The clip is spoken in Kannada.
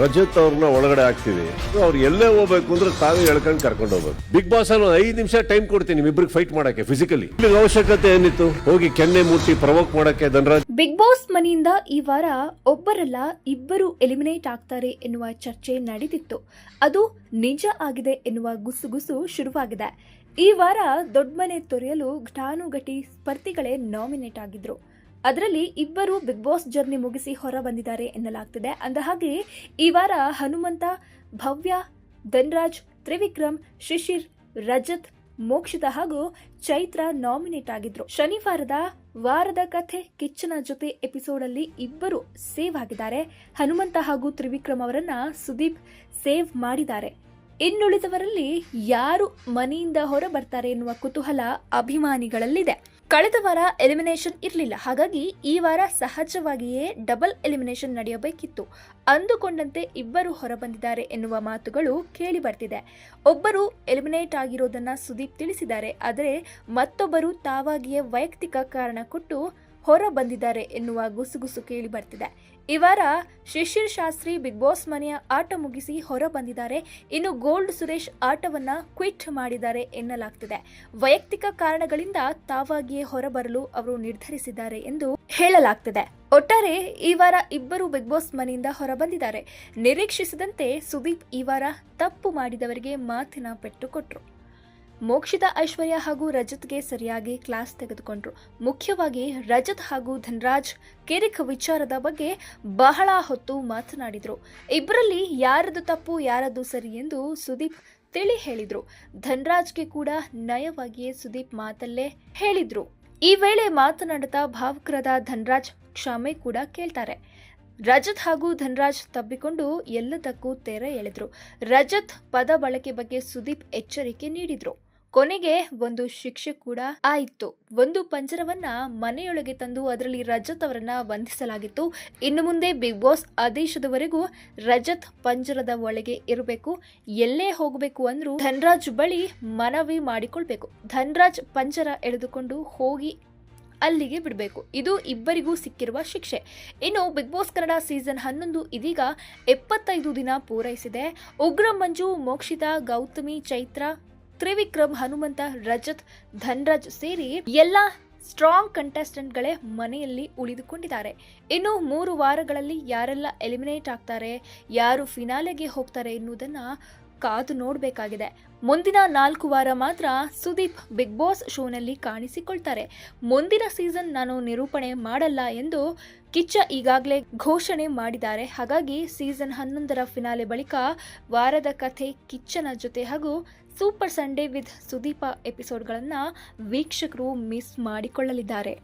ರಜತ್ ಅವ್ರನ್ನ ಒಳಗಡೆ ಹಾಕ್ತೀವಿ. ಅವ್ರು ಎಲ್ಲೇ ಹೋಗ್ಬೇಕು ಅಂದ್ರೆ ತಾವೇ ಹೇಳ್ಕೊಂಡು ಕರ್ಕೊಂಡು ಹೋಗ್ಬೇಕು. ಬಿಗ್ ಬಾಸ್ ಅಲ್ಲಿ ಐದು ನಿಮಿಷ ಟೈಮ್ ಕೊಡ್ತೀನಿ ನಿಮ್ಮಿಬ್ರಿಗೆ ಫೈಟ್ ಮಾಡಕ್ಕೆ ಫಿಸಿಕಲಿ ಇಲ್ಲಿ ಅವಶ್ಯಕತೆ ಏನಿತ್ತು? ಹೋಗಿ ಕೆನ್ನೆ ಮೂರ್ತಿ ಪ್ರವೋಕ್ ಮಾಡಕ್ಕೆ ಧನರಾಜ್. ಬಿಗ್ ಬಾಸ್ ಮನೆಯಿಂದ ಈ ವಾರ ಒಬ್ಬರಲ್ಲ ಇಬ್ಬರು ಎಲಿಮಿನೇಟ್ ಆಗ್ತಾರೆ ಎನ್ನುವ ಚರ್ಚೆ ನಡೆದಿತ್ತು. ಅದು ನಿಜ ಆಗಿದೆ ಎನ್ನುವ ಗುಸುಗುಸು ಶುರುವಾಗಿದೆ. ಈ ವಾರ ದೊಡ್ಡ ಮನೆ ತೊರೆಯಲು ಘಟಾನುಘಟಿ ಸ್ಪರ್ಧಿಗಳೇ ನಾಮಿನೇಟ್ ಆಗಿದ್ರು. ಅದರಲ್ಲಿ ಇಬ್ಬರು ಬಿಗ್ ಬಾಸ್ ಜರ್ನಿ ಮುಗಿಸಿ ಹೊರ ಬಂದಿದ್ದಾರೆ ಎನ್ನಲಾಗ್ತಿದೆ. ಅಂದ ಹಾಗೆ ಈ ವಾರ ಹನುಮಂತ, ಭವ್ಯ, ಧನ್ರಾಜ್, ತ್ರಿವಿಕ್ರಮ್, ಶಿಶಿರ್, ರಜತ್, ಮೋಕ್ಷಿತ ಹಾಗೂ ಚೈತ್ರ ನಾಮಿನೇಟ್ ಆಗಿದ್ರು. ಶನಿವಾರದ ವಾರದ ಕಥೆ ಕಿಚ್ಚನ ಜೊತೆ ಎಪಿಸೋಡ್ ಅಲ್ಲಿ ಇಬ್ಬರು ಸೇವ್ ಆಗಿದ್ದಾರೆ. ಹನುಮಂತ ಹಾಗೂ ತ್ರಿವಿಕ್ರಮ್ ಅವರನ್ನ ಸುದೀಪ್ ಸೇವ್ ಮಾಡಿದ್ದಾರೆ. ಇನ್ನುಳಿದವರಲ್ಲಿ ಯಾರು ಮನೆಯಿಂದ ಹೊರ ಬರ್ತಾರೆ ಎನ್ನುವ ಕುತೂಹಲ ಅಭಿಮಾನಿಗಳಲ್ಲಿದೆ. ಕಳೆದ ವಾರ ಎಲಿಮಿನೇಷನ್ ಇರಲಿಲ್ಲ. ಹಾಗಾಗಿ ಈ ವಾರ ಸಹಜವಾಗಿಯೇ ಡಬಲ್ ಎಲಿಮಿನೇಷನ್ ನಡೆಯಬೇಕಿತ್ತು. ಅಂದುಕೊಂಡಂತೆ ಇಬ್ಬರು ಹೊರಬಂದಿದ್ದಾರೆ ಎನ್ನುವ ಮಾತುಗಳು ಕೇಳಿ ಬರ್ತಿದೆ. ಒಬ್ಬರು ಎಲಿಮಿನೇಟ್ ಆಗಿರೋದನ್ನ ಸುದೀಪ್ ತಿಳಿಸಿದ್ದಾರೆ. ಆದರೆ ಮತ್ತೊಬ್ಬರು ತಾವಾಗಿಯೇ ವೈಯಕ್ತಿಕ ಕಾರಣ ಕೊಟ್ಟು ಹೊರ ಬಂದಿದ್ದಾರೆ ಎನ್ನುವ ಗುಸುಗುಸು ಕೇಳಿ ಬರ್ತಿದೆ. ಈ ವಾರ ಶಿಶಿರ್ ಶಾಸ್ತ್ರಿ ಬಿಗ್ ಬಾಸ್ ಮನೆಯ ಆಟ ಮುಗಿಸಿ ಹೊರ ಬಂದಿದ್ದಾರೆ ಇನ್ನು ಗೋಲ್ಡ್ ಸುರೇಶ್ ಆಟವನ್ನ ಕ್ವಿಟ್ ಮಾಡಿದ್ದಾರೆ ಎನ್ನಲಾಗ್ತಿದೆ. ವೈಯಕ್ತಿಕ ಕಾರಣಗಳಿಂದ ತಾವಾಗಿಯೇ ಹೊರಬರಲು ಅವರು ನಿರ್ಧರಿಸಿದ್ದಾರೆ ಎಂದು ಹೇಳಲಾಗ್ತಿದೆ. ಒಟ್ಟಾರೆ ಈ ವಾರ ಇಬ್ಬರು ಬಿಗ್ ಬಾಸ್ ಮನೆಯಿಂದ ಹೊರಬಂದಿದ್ದಾರೆ. ನಿರೀಕ್ಷಿಸಿದಂತೆ ಸುದೀಪ್ ಈ ವಾರ ತಪ್ಪು ಮಾಡಿದವರಿಗೆ ಮಾತಿನ ಪೆಟ್ಟು ಕೊಟ್ರು. ಮೋಕ್ಷಿತ ಐಶ್ವರ್ಯ ಹಾಗೂ ರಜತ್ಗೆ ಸರಿಯಾಗಿ ಕ್ಲಾಸ್ ತೆಗೆದುಕೊಂಡ್ರು. ಮುಖ್ಯವಾಗಿ ರಜತ್ ಹಾಗೂ ಧನ್ರಾಜ್ ಕಿರಿಕ್ ವಿಚಾರದ ಬಗ್ಗೆ ಬಹಳ ಹೊತ್ತು ಮಾತನಾಡಿದ್ರು. ಇಬ್ಬರಲ್ಲಿ ಯಾರದು ತಪ್ಪು ಯಾರದು ಸರಿ ಎಂದು ಸುದೀಪ್ ತಿಳಿ ಹೇಳಿದ್ರು. ಧನ್ರಾಜ್ಗೆ ಕೂಡ ನಯವಾಗಿಯೇ ಸುದೀಪ್ ಮಾತಲ್ಲೇ ಹೇಳಿದರು. ಈ ವೇಳೆ ಮಾತನಾಡುತ್ತಾ ಭಾವುಕರಾದ ಧನ್ರಾಜ್ ಕ್ಷಮೆ ಕೂಡ ಕೇಳ್ತಾರೆ. ರಜತ್ ಹಾಗೂ ಧನ್ರಾಜ್ ತಬ್ಬಿಕೊಂಡು ಎಲ್ಲದಕ್ಕೂ ತೆರೆ ಎಳೆದ್ರು. ರಜತ್ ಪದ ಬಳಕೆ ಬಗ್ಗೆ ಸುದೀಪ್ ಎಚ್ಚರಿಕೆ ನೀಡಿದ್ರು. ಕೊನೆಗೆ ಒಂದು ಶಿಕ್ಷೆ ಕೂಡ ಆಯಿತು. ಒಂದು ಪಂಜರವನ್ನ ಮನೆಯೊಳಗೆ ತಂದು ಅದರಲ್ಲಿ ರಜತ್ ಅವರನ್ನ ಬಂಧಿಸಲಾಗಿತ್ತು ಇನ್ನು ಮುಂದೆ ಬಿಗ್ ಬಾಸ್ ಆದೇಶದವರೆಗೂ ರಜತ್ ಪಂಜರದ ಒಳಗೆ ಇರಬೇಕು. ಎಲ್ಲೇ ಹೋಗಬೇಕು ಅಂದ್ರೂ ಧನ್ರಾಜ್ ಬಳಿ ಮನವಿ ಮಾಡಿಕೊಳ್ಬೇಕು. ಧನ್ರಾಜ್ ಪಂಜರ ಎಳೆದುಕೊಂಡು ಹೋಗಿ ಅಲ್ಲಿಗೆ ಬಿಡಬೇಕು. ಇದು ಇಬ್ಬರಿಗೂ ಸಿಕ್ಕಿರುವ ಶಿಕ್ಷೆ. ಇನ್ನು ಬಿಗ್ ಬಾಸ್ ಕನ್ನಡ ಸೀಸನ್ ಹನ್ನೊಂದು ಇದೀಗ ಎಪ್ಪತ್ತೈದು ದಿನ ಪೂರೈಸಿದೆ. ಉಗ್ರ ಮಂಜು, ಮೋಕ್ಷಿತಾ, ಗೌತಮಿ, ಚೈತ್ರ ತ್ರಿವಿಕ್ರಮ್, ಹನುಮಂತ, ರಜತ್, ಧನ್ರಾಜ್ ಸೇರಿ ಎಲ್ಲ ಸ್ಟ್ರಾಂಗ್ ಕಂಟೆಸ್ಟೆಂಟ್ಗಳೇ ಮನೆಯಲ್ಲಿ ಉಳಿದುಕೊಂಡಿದ್ದಾರೆ. ಇನ್ನು ಮೂರು ವಾರಗಳಲ್ಲಿ ಯಾರೆಲ್ಲ ಎಲಿಮಿನೇಟ್ ಆಗ್ತಾರೆ, ಯಾರು ಫಿನಾಲೆಗೆ ಹೋಗ್ತಾರೆ ಎನ್ನುವುದನ್ನ ಕಾದು ನೋಡಬೇಕಾಗಿದೆ. ಮುಂದಿನ ನಾಲ್ಕು ವಾರ ಮಾತ್ರ ಸುದೀಪ್ ಬಿಗ್ ಬಾಸ್ ಶೋನಲ್ಲಿ ಕಾಣಿಸಿಕೊಳ್ತಾರೆ. ಮುಂದಿನ ಸೀಸನ್ ನಾನು ನಿರೂಪಣೆ ಮಾಡಲ್ಲ ಎಂದು ಕಿಚ್ಚ ಈಗಾಗಲೇ ಘೋಷಣೆ ಮಾಡಿದ್ದಾರೆ. ಹಾಗಾಗಿ ಸೀಸನ್ ಹನ್ನೊಂದರ ಫಿನಾಲೆ ಬಳಿಕ ವಾರದ ಕಥೆ ಕಿಚ್ಚನ ಜೊತೆ ಹಾಗೂ ಸೂಪರ್ ಸಂಡೇ ವಿತ್ ಸುದೀಪ ಎಪಿಸೋಡ್ಗಳನ್ನು ವೀಕ್ಷಕರು ಮಿಸ್ ಮಾಡಿಕೊಳ್ಳಲಿದ್ದಾರೆ.